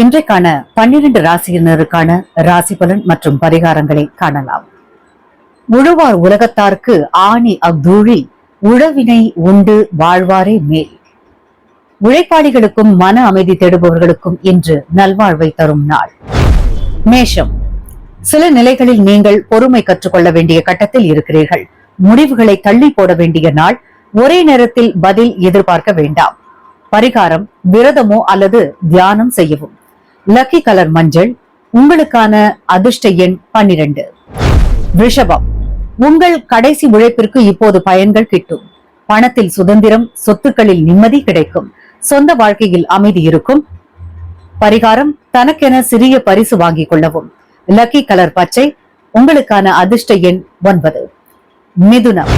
இன்றைக்கான பன்னிரண்டு ராசியினருக்கான ராசி பலன் மற்றும் பரிகாரங்களை காணலாம். உழுவார் உலகத்தார்க்கு ஆணி அக்தூழி உழவினை உண்டு வாழ்வாரே மேல். உழைப்பாளிகளுக்கும் மன அமைதி தேடுபவர்களுக்கும் இன்று நல்வாழ்வை தரும் நாள். மேஷம். சில நிலைகளில் நீங்கள் பொறுமை கற்றுக்கொள்ள வேண்டிய கட்டத்தில் இருக்கிறீர்கள். முடிவுகளை தள்ளி போட வேண்டிய நாள். ஒரே நேரத்தில் பதில் எதிர்பார்க்க வேண்டாம். பரிகாரம் விரதமோ அல்லது தியானம் செய்யவும். லக்கி கலர் மஞ்சள் உங்களுக்கான அதிர்ஷ்ட எண் பன்னிரண்டு. ரிஷபம் உங்கள் கடைசி உழைப்பிற்கு இப்போது பயன்கள் கிட்டும். பணத்தில் சுதந்திரம் சொத்துக்களில் நிம்மதி கிடைக்கும். சொந்த வாழ்க்கையில் அமைதி இருக்கும். பரிகாரம் தனக்கென சிறிய பரிசு வாங்கிக் கொள்ளவும். லக்கி கலர் பச்சை உங்களுக்கான அதிர்ஷ்ட எண் ஒன்பது. மிதுனம்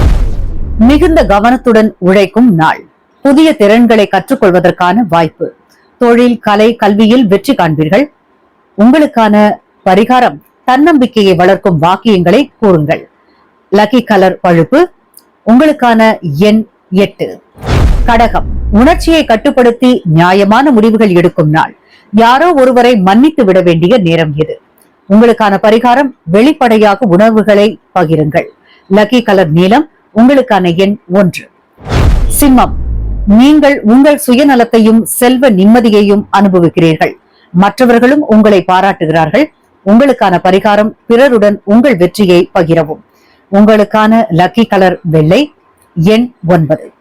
மிகுந்த கவனத்துடன் உழைக்கும் நாள். புதிய திறன்களை கற்றுக்கொள்வதற்கான வாய்ப்பு. தொழில் கலை கல்வியில் வெற்றி காண்பீர்கள். உங்களுக்கான பரிகாரம் தன்னம்பிக்கையை வளர்க்கும் வாக்கியங்களை கூறுங்கள். லக்கி கலர் பழுப்பு. உங்களுக்கான எண் எட்டு. கடகம். உணர்ச்சியை கட்டுப்படுத்தி நியாயமான முடிவுகள் எடுக்கும் நாள். யாரோ ஒருவரை மன்னித்து விட வேண்டிய நேரம் இது. உங்களுக்கான பரிகாரம் வெளிப்படையாக உணர்வுகளை பகிருங்கள். லக்கி கலர் நீளம். உங்களுக்கான எண் ஒன்று. சிம்மம். நீங்கள் உங்கள் சுயநலத்தையும் செல்வ நிம்மதியையும் அனுபவிக்கிறீர்கள். மற்றவர்களும் உங்களை பாராட்டுகிறார்கள். உங்களுக்கான பரிகாரம் பிறருடன் உங்கள் வெற்றியை பகிரவும். உங்களுக்கான லக்கி கலர் வெள்ளை எண் ஒன்பது.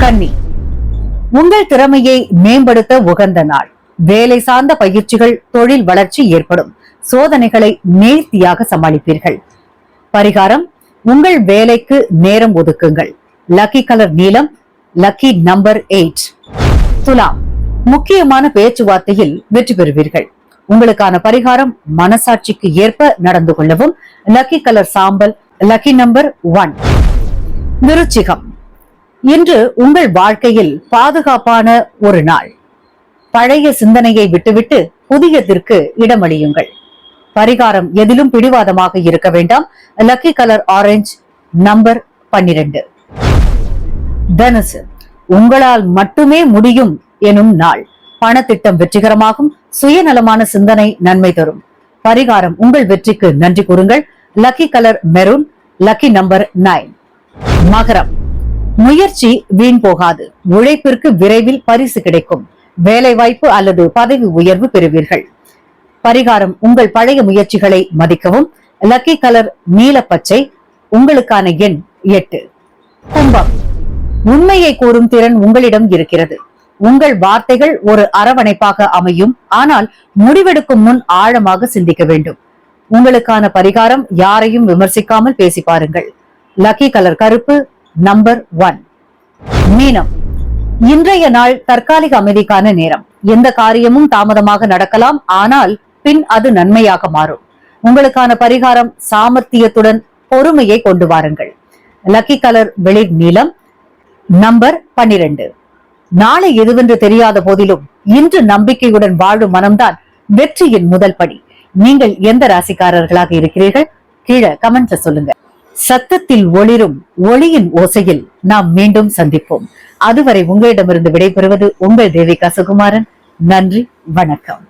கன்னி உங்கள் திறமையை மேம்படுத்த உகந்த நாள். வேலை சார்ந்த பயிற்சிகள் தொழில் வளர்ச்சி ஏற்படும். சோதனைகளை நேர்த்தியாக சமாளிப்பீர்கள். பரிகாரம் உங்கள் வேலைக்கு நேரம் ஒதுக்குங்கள். லக்கி கலர் நீளம் லக்கி நம்பர் எயிட் துலாம் முக்கியமான பேச்சுவார்த்தையில் வெற்றி பெறுவீர்கள். உங்களுக்கான பரிகாரம் மனசாட்சிக்கு ஏற்ப நடந்து கொள்ளவும் லக்கி கலர் சாம்பல் லக்கி நம்பர் ஒன் விருச்சிகம் இன்று உங்கள் வாழ்க்கையில் பாதுகாப்பான ஒரு நாள். பழைய சிந்தனையை விட்டுவிட்டு புதியதற்கு இடமளியுங்கள். பரிகாரம் எதிலும் பிடிவாதமாக இருக்க வேண்டாம். லக்கி கலர் ஆரஞ்சு நம்பர் பன்னிரண்டு. தனுசு. உங்களால் மட்டுமே முடியும் எனும் நாள். பணத்திட்டம் வெற்றிகரமாகும். சுயநலமான சிந்தனை நன்மை தரும். பரிகாரம் உங்கள் வெற்றிக்கு நன்றி கூறுங்கள். Lucky colour maroon lucky number nine மகரம். முயற்சி வீண் போகாது. உழைப்பிற்கு விரைவில் பரிசு கிடைக்கும். வேலை வாய்ப்பு அல்லது பதவி உயர்வு பெறுவீர்கள். பரிகாரம் உங்கள் பழைய முயற்சிகளை மதிக்கவும். லக்கி கலர் நீல பச்சை உங்களுக்கான எண் எட்டு. கும்பம். உண்மையை கூறும் திறன் உங்களிடம் இருக்கிறது. உங்கள் வார்த்தைகள் ஒரு அரவணைப்பாக அமையும். ஆனால் முடிவெடுக்கும் முன் ஆழமாக சிந்திக்க வேண்டும். உங்களுக்கான பரிகாரம் யாரையும் விமர்சிக்காமல் பேசி பாருங்கள். லக்கி கலர் கருப்பு நம்பர் ஒன் மீனம். இன்றைய நாள் தற்காலிக அமைதிக்கான நேரம். எந்த காரியமும் தாமதமாக நடக்கலாம். ஆனால் பின் அது நன்மையாக மாறும். உங்களுக்கான பரிகாரம் சாமர்த்தியத்துடன் பொறுமையை கொண்டு வாருங்கள். லக்கி கலர் வெளிர் நீலம். நம்பர் பன்னிரண்டு. நாளை எதுவென்று தெரியாத போதிலும் இன்று நம்பிக்கையுடன் வாழும் மனம்தான் வெற்றியின் முதல் படி. நீங்கள் எந்த ராசிக்காரர்களாக இருக்கிறீர்கள்? கீழே கமெண்ட்ல சொல்லுங்க. சத்தத்தில் ஒளிரும் ஒளியின் ஓசையில் நாம் மீண்டும் சந்திப்போம். அதுவரை உங்களிடமிருந்து விடைபெறுவது உங்கள் தேவிகா சுகுமாரன். நன்றி வணக்கம்.